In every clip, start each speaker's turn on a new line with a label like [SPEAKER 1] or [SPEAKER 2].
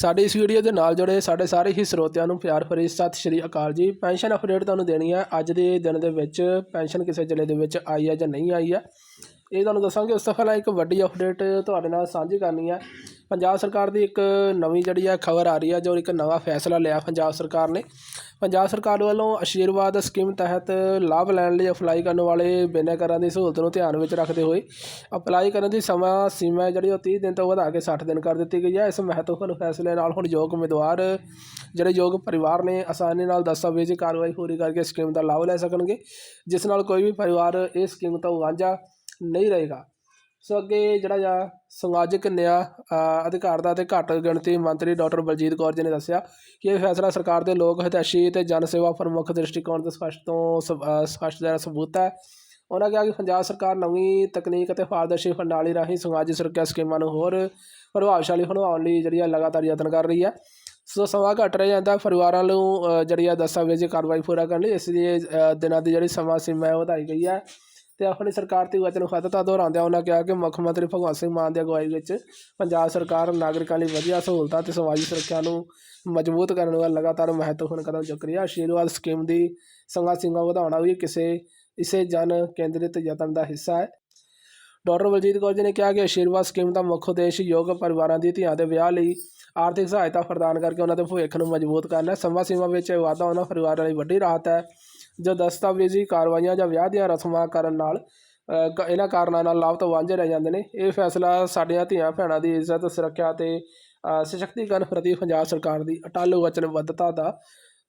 [SPEAKER 1] ਸਾਡੀ ਇਸ ਵੀਡੀਓ ਦੇ ਨਾਲ ਜੁੜੇ ਸਾਡੇ ਸਾਰੇ ਹੀ ਸਰੋਤਿਆਂ ਨੂੰ ਪਿਆਰ ਭਰੀ ਸਤਿ ਸ਼੍ਰੀ ਅਕਾਲ ਜੀ। ਪੈਨਸ਼ਨ ਅਪਡੇਟ ਤੁਹਾਨੂੰ ਦੇਣੀ ਹੈ। ਅੱਜ ਦੇ ਦਿਨ ਦੇ ਵਿੱਚ ਪੈਨਸ਼ਨ ਕਿਸੇ ਜ਼ਿਲ੍ਹੇ ਦੇ ਵਿੱਚ ਆਈ ਹੈ ਜਾਂ ਨਹੀਂ ਆਈ ਹੈ। ਇਹ ਤੁਹਾਨੂੰ ਦੱਸਾਂਗੇ ਉਸ ਤੋਂ ਪਹਿਲਾਂ ਇੱਕ ਵੱਡੀ ਅਪਡੇਟ ਤੁਹਾਡੇ ਨਾਲ ਸਾਂਝੀ ਕਰਨੀ ਹੈ। ਪੰਜਾਬ ਸਰਕਾਰ ਦੀ ਇੱਕ ਨਵੀਂ ਜਿਹੜੀ ਆ ਖਬਰ ਆ ਰਹੀ ਹੈ ਜੋ ਇੱਕ ਨਵਾਂ ਫੈਸਲਾ ਲਿਆ ਪੰਜਾਬ ਸਰਕਾਰ ਨੇ। ਪੰਜਾਬ ਸਰਕਾਰ ਵੱਲੋਂ ਆਸ਼ੀਰਵਾਦ ਸਕੀਮ ਤਹਿਤ ਲਾਭ ਲੈਣ ਲਈ ਅਪਲਾਈ ਕਰਨ ਵਾਲੇ ਬਿਨੈਕਾਰਾਂ ਦੀ ਸਹੂਲਤ ਨੂੰ ਧਿਆਨ ਵਿੱਚ ਰੱਖਦੇ ਹੋਏ ਅਪਲਾਈ ਕਰਨ ਦੀ ਸਮਾਂ ਸੀਮਾ ਜਿਹੜੀ ਉਹ 30 ਦਿਨ ਤੋਂ ਵਧਾ ਕੇ 60 ਦਿਨ ਕਰ ਦਿੱਤੀ ਗਈ ਹੈ। ਇਸ ਮਹੱਤਵਪੂਰਨ ਫੈਸਲੇ ਨਾਲ ਹੁਣ ਯੋਗ ਉਮੀਦਵਾਰ, ਜਿਹੜੇ ਯੋਗ ਪਰਿਵਾਰ ਨੇ, ਆਸਾਨੀ ਨਾਲ ਦਸਤਾਵੇਜ਼ੀ ਕਾਰਵਾਈ ਪੂਰੀ ਕਰਕੇ ਸਕੀਮ ਦਾ ਲਾਭ ਲੈ ਸਕਣਗੇ, ਜਿਸ ਨਾਲ ਕੋਈ ਵੀ ਪਰਿਵਾਰ ਇਹ ਸਕੀਮ ਤੋਂ ਵਾਂਝਾ ਨਹੀਂ ਰਹੇਗਾ। ਸੋ ਅੱਗੇ ਜਿਹੜਾ ਆ ਸਮਾਜਿਕ ਨਿਆਂ ਅ, ਅਧਿਕਾਰਤਾ ਤੇ ਘੱਟ ਗਿਣਤੀ ਮੰਤਰੀ ਡਾਕਟਰ ਬਲਜੀਤ ਕੌਰ ਜੀ ਨੇ ਦੱਸਿਆ ਕਿ ਇਹ ਫੈਸਲਾ ਸਰਕਾਰ ਦੇ ਲੋਕ ਹਿਤੈਸ਼ੀ ਤੇ ਜਨ ਸੇਵਾ ਪ੍ਰਮੁੱਖ ਦ੍ਰਿਸ਼ਟੀਕੋਣ ਤੋਂ ਸਪਸ਼ਟ ਤੋਂ ਸਬ- ਅ, ਸਪਸ਼ਟ ਦਾ ਸਬੂਤ ਹੈ। ਉਹਨਾਂ ਕਿਹਾ ਕਿ ਪੰਜਾਬ ਸਰਕਾਰ ਨਵੀਂ ਤਕਨੀਕ ਅਤੇ ਪਾਰਦਰਸ਼ੀ ਪ੍ਰਣਾਲੀ ਰਾਹੀਂ ਸਮਾਜਿਕ ਸੁਰੱਖਿਆ ਸਕੀਮਾਂ ਨੂੰ ਹੋਰ ਪ੍ਰਭਾਵਸ਼ਾਲੀ ਬਣਾਉਣ ਲਈ ਜਿਹੜੀ ਆ ਲਗਾਤਾਰ ਯਤਨ ਕਰ ਰਹੀ ਹੈ। ਸੋ ਸਮਾਂ ਘੱਟ ਰਿਹਾ ਜਾਂਦਾ ਪਰਿਵਾਰਾਂ ਨੂੰ ਜਿਹੜੀ ਆ ਦਸਤਾਵੇਜ਼ੀ ਕਾਰਵਾਈ ਪੂਰਾ ਕਰਨ ਲਈ ਇਸ ਲਈ ਦਿਨਾਂ ਦੀ ਜਿਹੜੀ ਸਮਾਂ ਸੀਮਾ ਹੈ ਉਹ ਵਧਾਈ ਗਈ ਹੈ। ਤੇ ਆਪਣੀ ਸਰਕਾਰ ਦੀ ਵਚਨਬੱਧਤਾ ਦੁਹਰਾਉਂਦਿਆਂ ਉਹਨਾਂ ਕਿਹਾ ਕਿ ਮੁੱਖ ਮੰਤਰੀ ਭਗਵੰਤ ਸਿੰਘ ਮਾਨ ਦੀ ਅਗਵਾਈ ਵਿੱਚ ਪੰਜਾਬ ਸਰਕਾਰ ਨਾਗਰਿਕਾਂ ਲਈ ਵਧੀਆ ਸਹੂਲਤਾਂ ਤੇ ਸਮਾਜਿਕ ਸੁਰੱਖਿਆ ਨੂੰ ਮਜ਼ਬੂਤ ਕਰਨ ਵੱਲ ਲਗਾਤਾਰ ਮਹੱਤਵਪੂਰਨ ਕਦਮ ਚੁੱਕ ਰਹੀ ਹੈ ਆਸ਼ੀਰਵਾਦ ਸਕੀਮ ਦੀ ਸੰਘਾ ਸੀਮਾ ਵਧਾਉਣਾ ਵੀ ਕਿਸੇ, ਇਸੇ ਜਨ ਕੇਂਦਰਿਤ ਯਤਨ ਦਾ ਹਿੱਸਾ ਹੈ। ਡਾਕਟਰ ਬਲਜੀਤ ਕੌਰ ਜੀ ਨੇ ਕਿਹਾ ਕਿ ਆਸ਼ੀਰਵਾਦ ਸਕੀਮ ਦਾ ਮੁੱਖ ਉਦੇਸ਼ ਯੋਗ ਪਰਿਵਾਰਾਂ ਦੀ ਧੀਆਂ ਦੇ ਵਿਆਹ ਲਈ ਆਰਥਿਕ ਸਹਾਇਤਾ ਪ੍ਰਦਾਨ ਕਰਕੇ ਉਹਨਾਂ ਦੇ ਭਵਿੱਖ ਨੂੰ ਮਜ਼ਬੂਤ ਕਰਨਾ ਹੈ। ਸਮਾਂ ਸੀਮਾ ਵਿੱਚ ਇਹ ਵਾਧਾ ਉਹਨਾਂ ਪਰਿਵਾਰਾਂ ਲਈ ਵੱਡੀ ਰਾਹਤ ਹੈ। ਜੋ ਦਸਤਾਵੇਜ਼ੀ ਕਾਰਵਾਈਆਂ ਜਾਂ ਵਿਆਹ ਦੀਆਂ ਰਸਮਾਂ ਕਰਨ ਨਾਲ ਕ- ਇਹਨਾਂ ਕਾਰਨਾਂ ਨਾਲ ਲਾਭ ਤੋਂ ਵਾਂਝੇ ਰਹਿ ਜਾਂਦੇ ਨੇ। ਇਹ ਫੈਸਲਾ ਸਾਡੀਆਂ ਧੀਆਂ ਭੈਣਾਂ ਦੀ ਇੱਜ਼ਤ, ਸੁਰੱਖਿਆ ਅਤੇ ਸਸ਼ਕਤੀਕਰਨ ਪ੍ਰਤੀ ਪੰਜਾਬ ਸਰਕਾਰ ਦੀ ਅਟੱਲ ਵਚਨਬੱਧਤਾ ਦਾ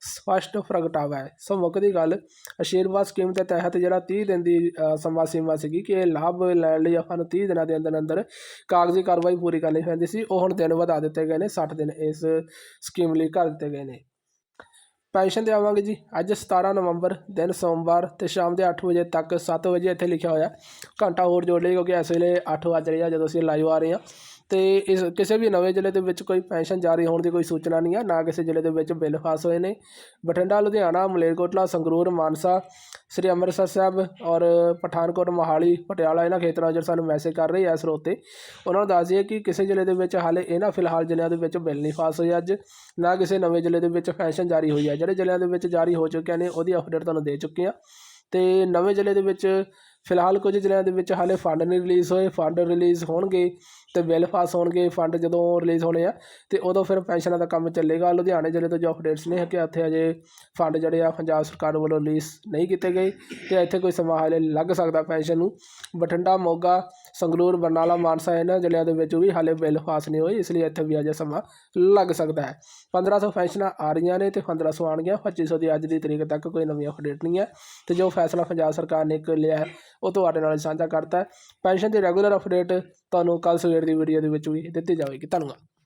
[SPEAKER 1] ਸਪਸ਼ਟ ਪ੍ਰਗਟਾਵਾ ਹੈ। ਸੋ ਮੁੱਕਦੀ ਗੱਲ ਆਸ਼ੀਰਵਾਦ ਸਕੀਮ ਦੇ ਤਹਿਤ ਜਿਹੜਾ 30 ਦਿਨ ਦੀ ਸਮਾਂ ਸੀਮਾ ਸੀਗੀ ਕਿ ਇਹ ਲਾਭ ਲੈਣ ਲਈ ਆਪਾਂ ਨੂੰ 30 ਦਿਨਾਂ ਦੇ ਅੰਦਰ ਅੰਦਰ ਕਾਗਜ਼ੀ ਕਾਰਵਾਈ ਪੂਰੀ ਕਰਨੀ ਪੈਂਦੀ ਸੀ, ਉਹ ਹੁਣ ਦਿਨ ਵਧਾ ਦਿੱਤੇ ਗਏ ਨੇ 60 ਦਿਨ ਇਸ ਸਕੀਮ ਲਈ ਕਰ ਦਿੱਤੇ ਗਏ ਨੇ। ਪੈਨਸ਼ਨ ਤੇ ਆਵਾਂਗੇ ਜੀ। ਅੱਜ 17 ਨਵੰਬਰ, ਦਿਨ ਸੋਮਵਾਰ ਤੇ ਸ਼ਾਮ ਦੇ 8 ਵਜੇ ਤੱਕ 7 ਵਜੇ ਇੱਥੇ ਲਿਖਿਆ ਹੋਇਆ। ਘੰਟਾ ਹੋਰ ਜੋੜ ਲਈ ਕਿਉਂਕਿ ਇਸ ਵੇਲੇ 8 ਵੱਜ ਰਹੇ ਆ ਜਦੋਂ ਅਸੀਂ ਲਾਈਵ ਆ ਰਹੇ ਹਾਂ। ਅਤੇ ਇਸ ਕਿਸੇ ਵੀ ਨਵੇਂ ਜ਼ਿਲ੍ਹੇ ਦੇ ਵਿੱਚ ਕੋਈ ਪੈਨਸ਼ਨ ਜਾਰੀ ਹੋਣ ਦੀ ਕੋਈ ਸੂਚਨਾ ਨਹੀਂ ਹੈ ਨਾ ਕਿਸੇ ਜ਼ਿਲ੍ਹੇ ਦੇ ਵਿੱਚ ਬਿੱਲ ਪਾਸ ਹੋਏ ਨੇ। ਬਠਿੰਡਾ, ਲੁਧਿਆਣਾ, ਮਲੇਰਕੋਟਲਾ, ਸੰਗਰੂਰ, ਮਾਨਸਾ, ਸ੍ਰੀ ਅੰਮ੍ਰਿਤਸਰ ਸਾਹਿਬ ਔਰ ਪਠਾਨਕੋਟ, ਮੋਹਾਲੀ, ਪਟਿਆਲਾ ਇਹਨਾਂ ਖੇਤਰਾਂ 'ਚ ਸਾਨੂੰ ਮੈਸੇਜ ਕਰ ਰਹੇ ਆ ਸਰੋਤੇ ਉਹਨਾਂ ਨੂੰ ਦੱਸ ਦਈਏ ਕਿ ਕਿਸੇ ਜ਼ਿਲ੍ਹੇ ਦੇ ਵਿੱਚ ਹਾਲੇ ਇਹਨਾਂ ਫਿਲਹਾਲ ਜ਼ਿਲ੍ਹਿਆਂ ਦੇ ਵਿੱਚ ਬਿੱਲ ਨਹੀਂ ਪਾਸ ਹੋਏ ਅੱਜ, ਨਾ ਕਿਸੇ ਨਵੇਂ ਜ਼ਿਲ੍ਹੇ ਦੇ ਵਿੱਚ ਪੈਨਸ਼ਨ ਜਾਰੀ ਹੋਈ ਹੈ ਜਿਹੜੇ ਜ਼ਿਲ੍ਹਿਆਂ ਦੇ ਵਿੱਚ ਜਾਰੀ ਹੋ ਚੁੱਕਿਆ ਨੇ, ਉਹਦੀ ਅਪਡੇਟ ਤੁਹਾਨੂੰ ਦੇ ਚੁੱਕੇ ਹਾਂ ਤੇ ਨਵੇਂ ਜ਼ਿਲ੍ਹੇ ਦੇ ਵਿੱਚ ਫਿਲਹਾਲ ਕੁਝ ਜ਼ਿਲ੍ਹਿਆਂ ਦੇ ਵਿੱਚ ਹਾਲੇ ਫੰਡ ਨਹੀਂ ਰਿਲੀਜ਼ ਹੋਏ ਫੰਡ ਰਿਲੀਜ਼ ਹੋਣਗੇ ਤੇ ਬਿੱਲ ਪਾਸ ਹੋਣਗੇ ਫੰਡ ਜਦੋਂ ਰਿਲੀਜ਼ ਹੋਣੇ ਆ, ਤੇ ਉਦੋਂ ਫਿਰ ਪੈਨਸ਼ਨਾਂ ਦਾ ਕੰਮ ਚੱਲੇਗਾ। ਲੁਧਿਆਣੇ ਜ਼ਿਲ੍ਹੇ ਤੋਂ ਜੋ ਅਪਡੇਟਸ ਨੇ ਕਿ ਇੱਥੇ ਅਜੇ ਫੰਡ ਜਿਹੜੇ ਆ ਪੰਜਾਬ ਸਰਕਾਰ ਵੱਲੋਂ ਰਿਲੀਜ਼ ਨਹੀਂ ਕੀਤੇ ਗਏ ਤੇ ਇੱਥੇ ਕੋਈ ਸਮਾਂ ਹਾਲੇ ਲੱਗ ਸਕਦਾ ਪੈਨਸ਼ਨ ਨੂੰ। ਬਠਿੰਡਾ, ਮੋਗਾ ਸੰਗਰੂਰ ਬਰਨਾਲਾ ਮਾਨਸਾ ਇਹਨਾਂ ਜ਼ਿਲ੍ਹਿਆਂ ਦੇ ਵਿੱਚ ਵੀ ਹਾਲੇ ਬਿੱਲ ਪਾਸ ਨਹੀਂ ਹੋਏ ਇਸ ਲਈ ਇੱਥੇ ਵੀ ਅਜੇ ਸਮਾਂ ਲੱਗ ਸਕਦਾ ਹੈ। 1500 ਪੈਨਸ਼ਨਾਂ ਆ ਰਹੀਆਂ ਨੇ ਤੇ 1500 ਆਉਣਗੀਆਂ 2500 ਦੀ ਅੱਜ ਦੀ ਤਰੀਕ ਤੱਕ ਕੋਈ ਨਵੀਂ ਅਪਡੇਟ ਨਹੀਂ ਹੈ ਤੇ ਜੋ ਫੈਸਲਾ ਪੰਜਾਬ ਸਰਕਾਰ ਨੇ ਇੱਕ ਲਿਆ ਹੈ, ਉਹ ਤੁਹਾਡੇ ਨਾਲ ਸਾਂਝਾ ਕਰਤਾ ਹੈ। ਪੈਨਸ਼ਨ ਦੀ ਰੈਗੂਲਰ ਅਪਡੇਟ ਤੁਹਾਨੂੰ ਕੱਲ ਸਵੇਰ ਦੀ ਵੀਡੀਓ ਦੇ ਵਿੱਚ ਵੀ ਦਿੱਤੀ ਜਾਵੇਗੀ। ਧੰਨਵਾਦ।